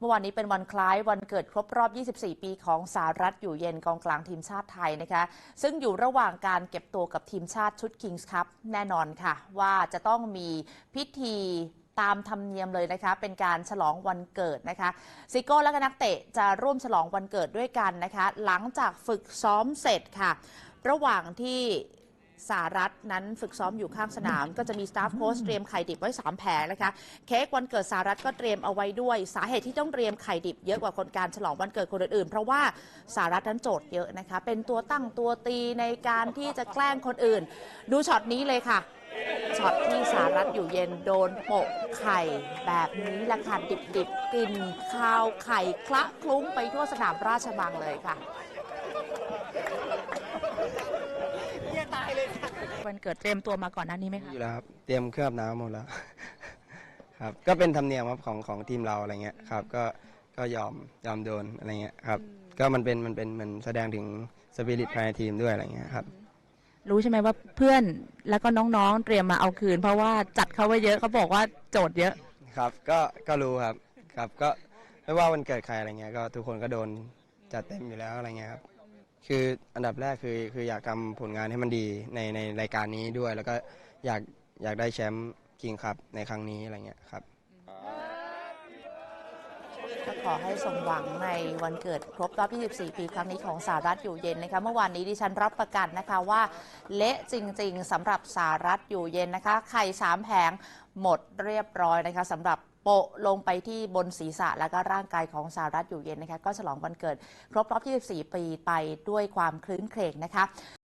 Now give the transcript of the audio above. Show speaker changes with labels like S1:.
S1: เมื่อวานนี้เป็นวันคล้ายวันเกิดครบรอบ 24 ปีของสารัฐอยู่เย็นกองกลางทีมชาติไทยนะคะ ซึ่งอยู่ระหว่างการเก็บตัวกับทีมชาติชุด Kings Cup แน่นอนค่ะ ว่าจะต้องมีพิธีตามธรรมเนียมเลยนะคะ เป็นการฉลองวันเกิดนะคะ ซิโก้และก็นักเตะจะร่วมฉลองวันเกิดด้วยกันนะคะ หลังจากฝึกซ้อมเสร็จค่ะ ระหว่างที่ สารัฐนั้นฝึกซ้อมอยู่ข้างสนาม ก็จะมีสตาฟโค้ชเตรียมไข่ดิบไว้ 3 แผงนะคะ เค้กวันเกิดสารัฐก็เตรียมเอาไว้ด้วย สาเหตุที่ต้องเตรียมไข่ดิบเยอะกว่าคนการฉลองวันเกิดคนอื่นๆ เพราะว่าสารัฐนั้นโจทย์เยอะนะคะ เป็นตัวตั้งตัวตีในการที่จะแกล้งคนอื่น ดูช็อตนี้เลยค่ะช็อตที่สารัฐอยู่เย็นโดนโปะไข่แบบนี้แหละค่ะดิบๆกลิ่นคาวไข่คละคลุ้งไปทั่วสนามราชบังเลยค่ะ วันเกิดเตรียมตัวมาก่อนหน้านี้ไหมคะ
S2: อยู่แล้วครับ เตรียมเครื่องอาบน้ำหมดแล้ว ครับ ก็เป็นธรรมเนียมครับของของทีมเราอะไรเงี้ยครับ ก็ก็ยอมยอมโดนอะไรเงี้ยครับ ก็มันเป็นมันเป็นเหมือนแสดงถึงสปิริตภายในทีมด้วยอะไรเงี้ยครับ
S1: รู้ใช่ไหมว่าเพื่อนแล้วก็น้องๆ เตรียมมาเอาคืน เพราะว่าจัดเขาไว้เยอะเขาบอกว่าโจทย์เยอะ
S2: ครับ ก็ก็รู้ครับ ครับ ก็ไม่ว่าวันเกิดใครอะไรเงี้ย ก็ทุกคนก็โดนจัดเต็มอยู่แล้วอะไรเงี้ยครับ คืออันดับแรกคือคืออยากทำผลงานให้มันดีในในรายการนี้ด้วย แล้วก็อยากอยากได้แชมป์คิงคัพในครั้งนี้อะไรเงี้ยครับ
S1: ก็ขอให้สมหวังในวันเกิดครบรอบ 24 ปีครั้งนี้ของสารัฐอยู่เย็นนะคะเมื่อวานนี้ดิฉันรับประกันนะคะว่าเละจริง ๆสำหรับสารัฐอยู่เย็นนะคะไข่สามแผงหมดเรียบร้อยนะคะสำหรับ โปะลงไปที่บนศีรษะและก็ร่างกายของสารัฐอยู่เย็นนะคะก็ฉลองวันเกิด ครบรอบ 24 ปีไปด้วยความคลื้นเครงนะคะ